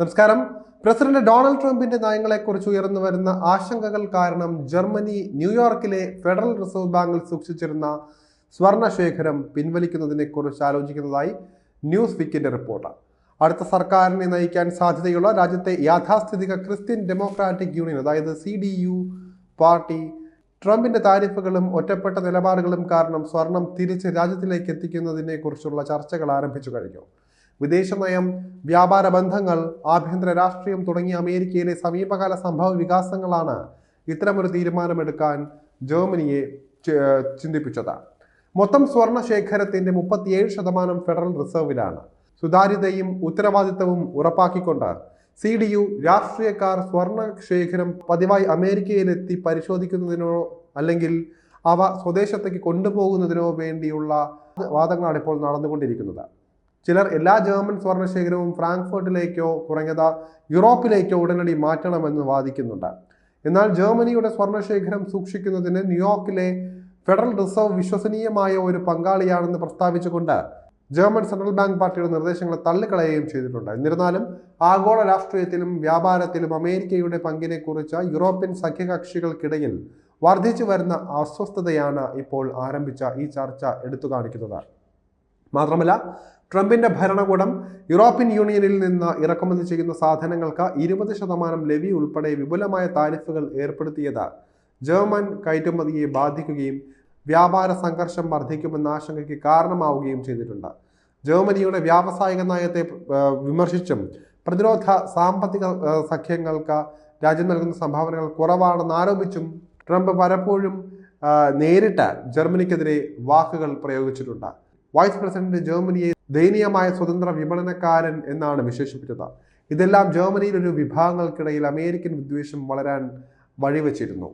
നമസ്കാരം. President Donald ട്രംപിന്റെ നയങ്ങളെക്കുറിച്ച് ഉയർന്നു വരുന്ന ആശങ്കകൾ കാരണം ജർമ്മനി ന്യൂയോർക്കിലെ ഫെഡറൽ റിസർവ് ബാങ്കിൽ സൂക്ഷിച്ചിരുന്ന സ്വർണശേഖരം പിൻവലിക്കുന്നതിനെക്കുറിച്ച് ആലോചിക്കുന്നതായി ന്യൂസ് വിക്കിന്റെ റിപ്പോർട്ട്. അടുത്ത സർക്കാരിനെ നയിക്കാൻ സാധ്യതയുള്ള രാജ്യത്തെ യാഥാസ്ഥിതിക ക്രിസ്ത്യൻ ഡെമോക്രാറ്റിക് യൂണിയൻ അതായത് സി പാർട്ടി ട്രംപിന്റെ താരിഫുകളും ഒറ്റപ്പെട്ട നിലപാടുകളും കാരണം സ്വർണം തിരിച്ച് രാജ്യത്തിലേക്ക് എത്തിക്കുന്നതിനെ കുറിച്ചുള്ള ചർച്ചകൾ ആരംഭിച്ചു കഴിഞ്ഞു. വിദേശ നയം വ്യാപാര ബന്ധങ്ങൾ ആഭ്യന്തര രാഷ്ട്രീയം തുടങ്ങിയ അമേരിക്കയിലെ സമീപകാല സംഭവ വികാസങ്ങളാണ് ഇത്തരമൊരു തീരുമാനമെടുക്കാൻ ജർമ്മനിയെ ചിന്തിപ്പിച്ചത്. മൊത്തം സ്വർണ ശേഖരത്തിന്റെ മുപ്പത്തിയേഴ് ശതമാനം ഫെഡറൽ റിസർവിലാണ്. സുതാര്യതയും ഉത്തരവാദിത്തവും ഉറപ്പാക്കിക്കൊണ്ട് സി ഡി യു രാഷ്ട്രീയക്കാർ സ്വർണ ശേഖരം പതിവായി അമേരിക്കയിലെത്തി പരിശോധിക്കുന്നതിനോ അല്ലെങ്കിൽ അവ സ്വദേശത്തേക്ക് കൊണ്ടുപോകുന്നതിനോ വേണ്ടിയുള്ള വാദങ്ങളാണ് ഇപ്പോൾ നടന്നുകൊണ്ടിരിക്കുന്നത്. ചിലർ എല്ലാ ജർമ്മൻ സ്വർണശേഖരവും ഫ്രാങ്ക്ഫർട്ടിലേക്കോ കുറഞ്ഞത് യൂറോപ്പിലേക്കോ ഉടനടി മാറ്റണമെന്ന് വാദിക്കുന്നുണ്ട്. എന്നാൽ ജർമ്മനിയുടെ സ്വർണശേഖരം സൂക്ഷിക്കുന്നതിന് ന്യൂയോർക്കിലെ ഫെഡറൽ റിസർവ് വിശ്വസനീയമായ ഒരു പങ്കാളിയാണെന്ന് പ്രസ്താവിച്ചുകൊണ്ട് ജർമ്മൻ സെൻട്രൽ ബാങ്ക് പാർട്ടിയുടെ നിർദ്ദേശങ്ങളെ തള്ളിക്കളയുകയും ചെയ്തിട്ടുണ്ട്. എന്നിരുന്നാലും ആഗോള രാഷ്ട്രീയത്തിലും വ്യാപാരത്തിലും അമേരിക്കയുടെ പങ്കിനെക്കുറിച്ച് യൂറോപ്യൻ സഖ്യകക്ഷികൾക്കിടയിൽ വർദ്ധിച്ചു വരുന്ന അസ്വസ്ഥതയാണ് ഇപ്പോൾ ആരംഭിച്ച ഈ ചർച്ച എടുത്തു കാണിക്കുന്നത്. മാത്രമല്ല ട്രംപിന്റെ ഭരണകൂടം യൂറോപ്യൻ യൂണിയനിൽ നിന്ന് ഇറക്കുമതി ചെയ്യുന്ന സാധനങ്ങൾക്ക് ഇരുപത് ശതമാനം ലെവി ഉൾപ്പെടെ വിപുലമായ താരിഫുകൾ ഏർപ്പെടുത്തിയത്. ജർമ്മൻ കയറ്റുമതിയെ ബാധിക്കുകയും വ്യാപാര സംഘർഷം വർദ്ധിക്കുമെന്ന ആശങ്കയ്ക്ക് കാരണമാവുകയും ചെയ്തിട്ടുണ്ട്. ജർമ്മനിയുടെ വ്യാവസായിക നയത്തെ വിമർശിച്ചും പ്രതിരോധ സാമ്പത്തിക സഖ്യങ്ങൾക്ക് രാജ്യം നൽകുന്ന സംഭാവനകൾ കുറവാണെന്ന് ആരോപിച്ചും ട്രംപ് പലപ്പോഴും നേരിട്ട് ജർമ്മനിക്കെതിരെ വാക്കുകൾ പ്രയോഗിച്ചിട്ടുണ്ട്. വൈസ് പ്രസിഡന്റ് ജർമ്മനിയെ ദയനീയമായ സ്വതന്ത്ര വിപണനക്കാരൻ എന്നാണ് വിശേഷിപ്പിച്ചത്. ഇതെല്ലാം ജർമ്മനിയിൽ ഒരു വിഭാഗങ്ങൾക്കിടയിൽ അമേരിക്കൻ വിദ്വേഷം വളരാൻ വഴിവെച്ചിരുന്നു.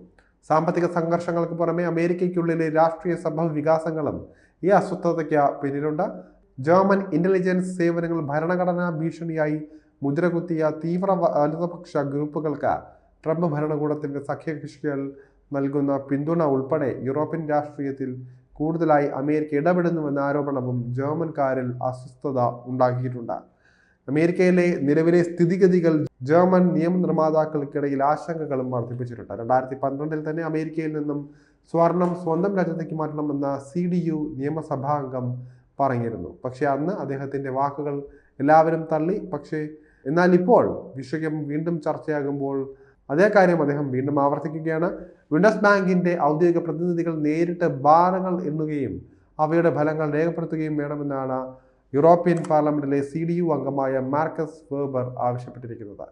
സാമ്പത്തിക സംഘർഷങ്ങൾക്ക് പുറമെ അമേരിക്കയ്ക്കുള്ളിലെ രാഷ്ട്രീയ സംഭവ വികാസങ്ങളും ഈ അസ്വസ്ഥതയ്ക്ക് പിന്നിലുണ്ട്. ജർമ്മൻ ഇന്റലിജൻസ് സേവനങ്ങൾ ഭരണഘടനാ ഭീഷണിയായി മുദ്രകുത്തിയ തീവ്ര വലതുപക്ഷ ഗ്രൂപ്പുകൾക്ക് ട്രംപ് ഭരണകൂടത്തിന്റെ സഖ്യകക്ഷികൾ നൽകുന്ന പിന്തുണ ഉൾപ്പെടെ യൂറോപ്യൻ രാഷ്ട്രീയത്തിൽ കൂടുതലായി അമേരിക്ക ഇടപെടുന്നുവെന്ന ആരോപണവും ജർമ്മൻകാരിൽ അസ്വസ്ഥത ഉണ്ടാക്കിയിട്ടുണ്ട്. അമേരിക്കയിലെ നിലവിലെ സ്ഥിതിഗതികൾ ജർമ്മൻ നിയമനിർമ്മാതാക്കൾക്കിടയിൽ ആശങ്കകളും വർദ്ധിപ്പിച്ചിട്ടുണ്ട്. രണ്ടായിരത്തി പന്ത്രണ്ടിൽ തന്നെ അമേരിക്കയിൽ നിന്നും സ്വർണം സ്വന്തം രാജ്യത്തേക്ക് മാറ്റണമെന്ന സി ഡി യു നിയമസഭാംഗം പറഞ്ഞിരുന്നു. പക്ഷേ അന്ന് അദ്ദേഹത്തിന്റെ വാക്കുകൾ എല്ലാവരും തള്ളി. പക്ഷേ എന്നാൽ ഇപ്പോൾ വിഷയം വീണ്ടും ചർച്ചയാകുമ്പോൾ അതേ കാര്യം അദ്ദേഹം വീണ്ടും ആവർത്തിക്കുകയാണ്. വിൻഡസ് ബാങ്കിന്റെ ഔദ്യോഗിക പ്രതിനിധികൾ നേരിട്ട് ബാറുകൾ എണ്ണുകയും അവയുടെ ഫലങ്ങൾ രേഖപ്പെടുത്തുകയും വേണമെന്നാണ് യൂറോപ്യൻ പാർലമെന്റിലെ സി ഡി യു അംഗമായ മാർക്കസ് വേബർ ആവശ്യപ്പെട്ടിരിക്കുന്നത്.